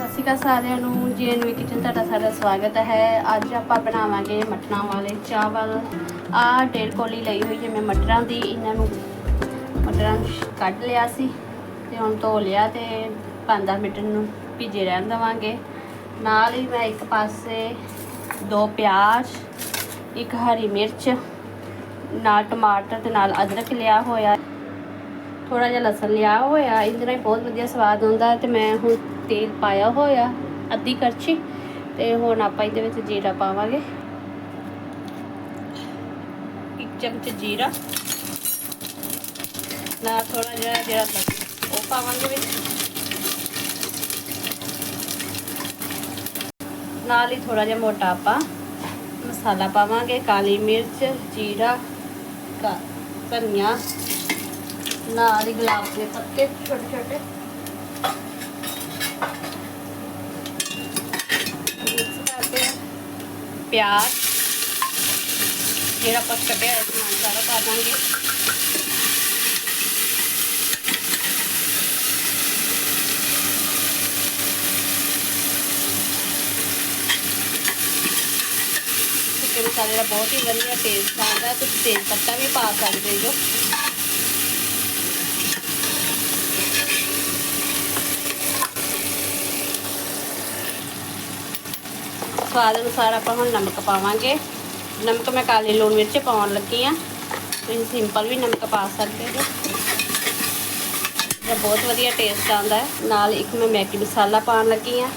ਸਤਿ ਸ਼੍ਰੀ ਅਕਾਲ ਸਾਰਿਆਂ ਨੂੰ, ਜੀਐਨਵੀ ਕਿਚਨ ਤੁਹਾਡਾ ਸਾਡਾ ਸਵਾਗਤ ਹੈ। ਅੱਜ ਆਪਾਂ ਬਣਾਵਾਂਗੇ ਮਟਰਾਂ ਵਾਲੇ ਚਾਵਲ। ਆਹ ਡੇਢ ਕੋਲੀ ਲਈ ਹੋਈ ਹੈ ਮੈਂ ਮਟਰਾਂ ਦੀ, ਇਹਨਾਂ ਨੂੰ ਮਟਰਾਂ ਨੂੰ ਕੱਢ ਲਿਆ ਸੀ ਤੇ ਹੁਣ ਧੋ ਲਿਆ ਤੇ 5-10 ਮਿੰਟ ਨੂੰ ਭਿੱਜੇ ਰਹਿਣ ਦੇਵਾਂਗੇ। ਨਾਲ ਹੀ ਮੈਂ ਇੱਕ ਪਾਸੇ ਦੋ ਪਿਆਜ਼, ਇੱਕ ਹਰੀ ਮਿਰਚ, ਨਾਲ ਟਮਾਟਰ ਤੇ ਨਾਲ ਅਦਰਕ ਲਿਆ ਹੋਇਆ। ਥੋੜਾ ਜਿਹਾ ਲਸਣ ਲਿਆ ਹੋਇਆ, ਇਹਦੇ ਨਾਲ ਬਹੁਤ ਵਧੀਆ ਸਵਾਦ ਆਉਂਦਾ ਤੇ ਮੈਂ ਹੁਣ ਤੇਲ ਪਾਇਆ ਹੋਇਆ, ਅੱਧੀ ਕਰਚੀ ਤੇ ਹੁਣ ਆਪਾਂ ਇਹਦੇ ਵਿੱਚ ਜੀਰਾ ਪਾਵਾਂਗੇ। ਇੱਕ ਚਮਚ ਜੀਰਾ ਨਾਲ ਥੋੜਾ ਜਿਹਾ ਜਿਹੜਾ ਉਹ ਪਾਵਾਂਗੇ ਵਿੱਚ। ਨਾਲ ਹੀ ਥੋੜਾ ਜਿਹਾ ਮੋਟਾ ਆਪਾਂ ਮਸਾਲਾ ਪਾਵਾਂਗੇ, ਕਾਲੀ ਮਿਰਚ, ਜੀਰਾ ਧਨੀਆ। ਨਾਲ ਹੀ ਗੁਲਾਬ ਦੇ ਪੱਤੇ ਛੋਟੇ ਛੋਟੇ ਮਿਕਸ ਕਰਕੇ ਪਿਆਜ਼ ਜਿਹੜਾ ਆਪਾਂ ਕੱਟਿਆ ਹੈ ਸਮਾਨ ਸਾਰਾ ਪਾ ਦਾਂਗੇ ਸੁੱਕੇ ਮਸਾਲੇ ਦਾ ਬਹੁਤ ਹੀ ਵਧੀਆ ਟੇਸਟ ਆਉਂਦਾ ਤੁਸੀਂ ਤੇਜ਼ ਪੱਤਾ ਵੀ ਪਾ ਸਕਦੇ ਹੋ ਸਵਾਦ ਅਨੁਸਾਰ ਆਪਾਂ ਹੁਣ ਨਮਕ ਪਾਵਾਂਗੇ। ਨਮਕ ਮੈਂ ਕਾਲੀ ਲੂਣ ਮਿਰਚ ਪਾਉਣ ਲੱਗੀ ਆ ਤੁਸੀਂ ਸਿੰਪਲ ਵੀ ਨਮਕ ਪਾ ਸਕਦੇ ਹੋ। ਇਹ ਬਹੁਤ ਵਧੀਆ ਟੇਸਟ ਆਉਂਦਾ ਹੈ। ਨਾਲ ਇੱਕ ਮੈਂ ਮੈਗੀ ਮਸਾਲਾ ਪਾਉਣ ਲੱਗੀ ਆ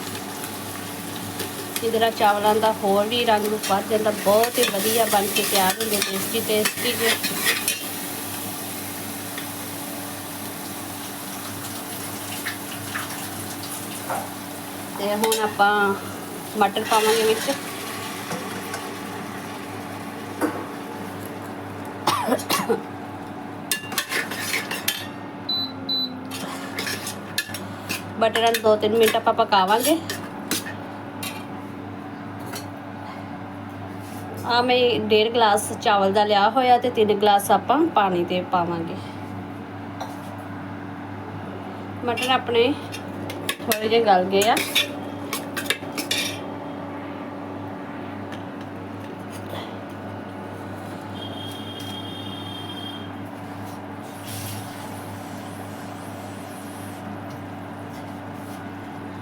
ਜਿਹਦੇ ਨਾਲ ਚਾਵਲਾਂ ਦਾ ਹੋਰ ਵੀ ਰੰਗ ਰੂਪ ਵੱਧ ਜਾਂਦਾ, ਬਹੁਤ ਹੀ ਵਧੀਆ ਬਣ ਕੇ ਤਿਆਰ ਹੁੰਦੇ ਟੇਸਟੀ ਟੇਸਟੀ ਜਿਹੇ ਤੇ ਹੁਣ ਆਪਾਂ ਮਟਰ ਪਾਵਾਂਗੇ ਵਿੱਚ। ਬਟਰਾਂ ਨੂੰ ਦੋ ਤਿੰਨ ਮਿੰਟ ਆਪਾਂ ਪਕਾਵਾਂਗੇ। ਆ ਮੈਂ ਡੇਢ ਗਲਾਸ ਚਾਵਲ ਦਾ ਲਿਆ ਹੋਇਆ ਤੇ ਤਿੰਨ ਗਲਾਸ ਆਪਾਂ ਪਾਣੀ ਦੇ ਪਾਵਾਂਗੇ। ਮਟਰ ਆਪਣੇ ਥੋੜੇ ਜਿਹੇ ਗਲ ਗਏ ਆ।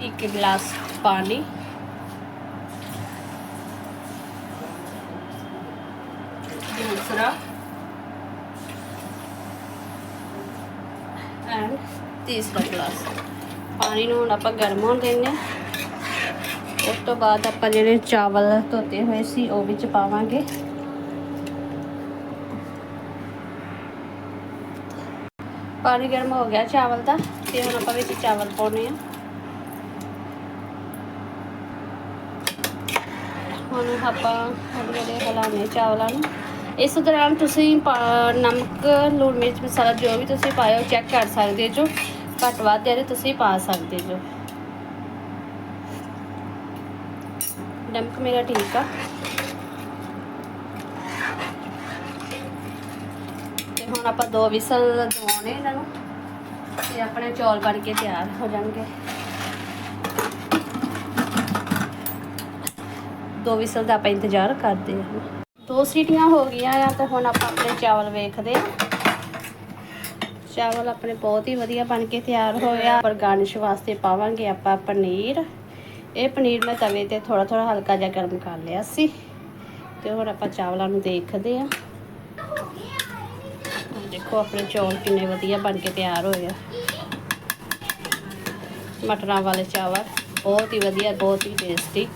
ਇੱਕ ਗਲਾਸ ਪਾਣੀ। ਦੂਸਰਾ। ਐਂਡ ਤੀਸਰਾ ਗਲਾਸ। ਪਾਣੀ ਨੂੰ ਹੁਣ ਆਪਾਂ ਗਰਮ ਹੋਣ ਦੇਣੇ ਉਸ ਤੋਂ ਬਾਅਦ ਆਪਾਂ ਜਿਹੜੇ ਚਾਵਲ ਧੋਤੇ ਹੋਏ ਸੀ, ਉਹ ਵਿੱਚ ਪਾਵਾਂਗੇ। ਪਾਣੀ ਗਰਮ ਹੋ ਗਿਆ ਚਾਵਲ ਦਾ, ਤੇ ਹੁਣ ਆਪਾਂ ਵਿੱਚ ਚਾਵਲ ਪਾਉਣੇ ਆ ਹੁਣ ਆਪਾਂ ਹੌਲੀ ਹੌਲੀ ਹਿਲਾਉਣੇ ਚਾਵਲਾਂ ਨੂੰ। ਇਸ ਦੌਰਾਨ ਤੁਸੀਂ ਨਮਕ, ਲੂਣ ਮਿਰਚ ਮਸਾਲਾ ਜੋ ਵੀ ਤੁਸੀਂ ਪਾਇਆ ਚੈੱਕ ਕਰ ਸਕਦੇ ਜੋ। ਘੱਟ ਵੱਧ ਹੈ ਤੁਸੀਂ ਪਾ ਸਕਦੇ ਜੋ। ਨਮਕ ਮੇਰਾ ਠੀਕ ਆ। ਤੇ ਹੁਣ ਆਪਾਂ ਦੋ ਵਿਸਲ ਦਵਾਉਣੇ ਇਹਨਾਂ ਨੂੰ। ਤੇ ਆਪਣੇ ਚੌਲ ਬਣ ਕੇ ਤਿਆਰ ਹੋ ਜਾਣਗੇ। ਦੋ ਵਿਸਲ ਦਾ ਆਪਾਂ ਇੰਤਜ਼ਾਰ ਕਰਦੇ ਹਾਂ। ਦੋ ਸੀਟੀਆਂ ਹੋ ਗਈਆਂ ਆ ਤਾਂ ਹੁਣ ਆਪਾਂ ਆਪਣੇ ਚਾਵਲ ਵੇਖਦੇ ਹਾਂ। ਚਾਵਲ ਆਪਣੇ ਬਹੁਤ ਹੀ ਵਧੀਆ ਬਣ ਕੇ ਤਿਆਰ ਹੋਏ ਆ। ਪਰ ਗਾਰਨਿਸ਼ ਵਾਸਤੇ ਪਾਵਾਂਗੇ ਆਪਾਂ ਪਨੀਰ। ਇਹ ਪਨੀਰ ਮੈਂ ਤਵੇ ਤੇ ਥੋੜਾ ਥੋੜਾ ਹਲਕਾ ਜਿਹਾ ਗਰਮ ਕਰ ਲਿਆ ਸੀ। ਤੇ ਹੁਣ ਆਪਾਂ ਚਾਵਲਾਂ ਨੂੰ ਦੇਖਦੇ ਹਾਂ। ਦੇਖੋ ਆਪਣੇ ਚੌਲ ਕਿੰਨੇ ਵਧੀਆ ਬਣ ਕੇ ਤਿਆਰ ਹੋਏ ਆ। ਮਟਰਾਂ ਵਾਲੇ ਚਾਵਲ ਬਹੁਤ ਹੀ ਵਧੀਆ, ਬਹੁਤ ਹੀ ਟੇਸਟੀ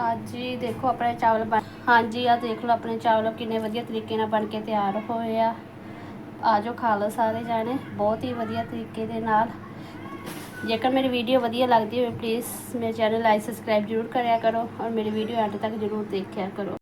ਅੱਜ ਹੀ ਦੇਖੋ ਆਪਣੇ ਚਾਵਲ ਬਣ ਹਾਂਜੀ ਆ ਦੇਖ ਲਓ ਆਪਣੇ ਚਾਵਲ ਕਿੰਨੇ ਵਧੀਆ ਤਰੀਕੇ ਨਾਲ ਬਣ ਕੇ ਤਿਆਰ ਹੋਏ ਆ। ਆ ਜਾਓ ਖਾ ਲਓ ਸਾਰੇ ਜਾਣੇ, ਬਹੁਤ ਹੀ ਵਧੀਆ ਤਰੀਕੇ ਦੇ ਨਾਲ। ਜੇਕਰ ਮੇਰੀ ਵੀਡੀਓ ਵਧੀਆ ਲੱਗਦੀ ਹੋਵੇ ਪਲੀਜ਼ ਮੇਰੇ ਚੈਨਲ ਲਾਈਕ ਸਬਸਕ੍ਰਾਈਬ ਜ਼ਰੂਰ ਕਰਿਆ ਕਰੋ ਔਰ ਮੇਰੀ ਵੀਡੀਓ ਐਂਡ ਤੱਕ ਜ਼ਰੂਰ ਦੇਖਿਆ ਕਰੋ।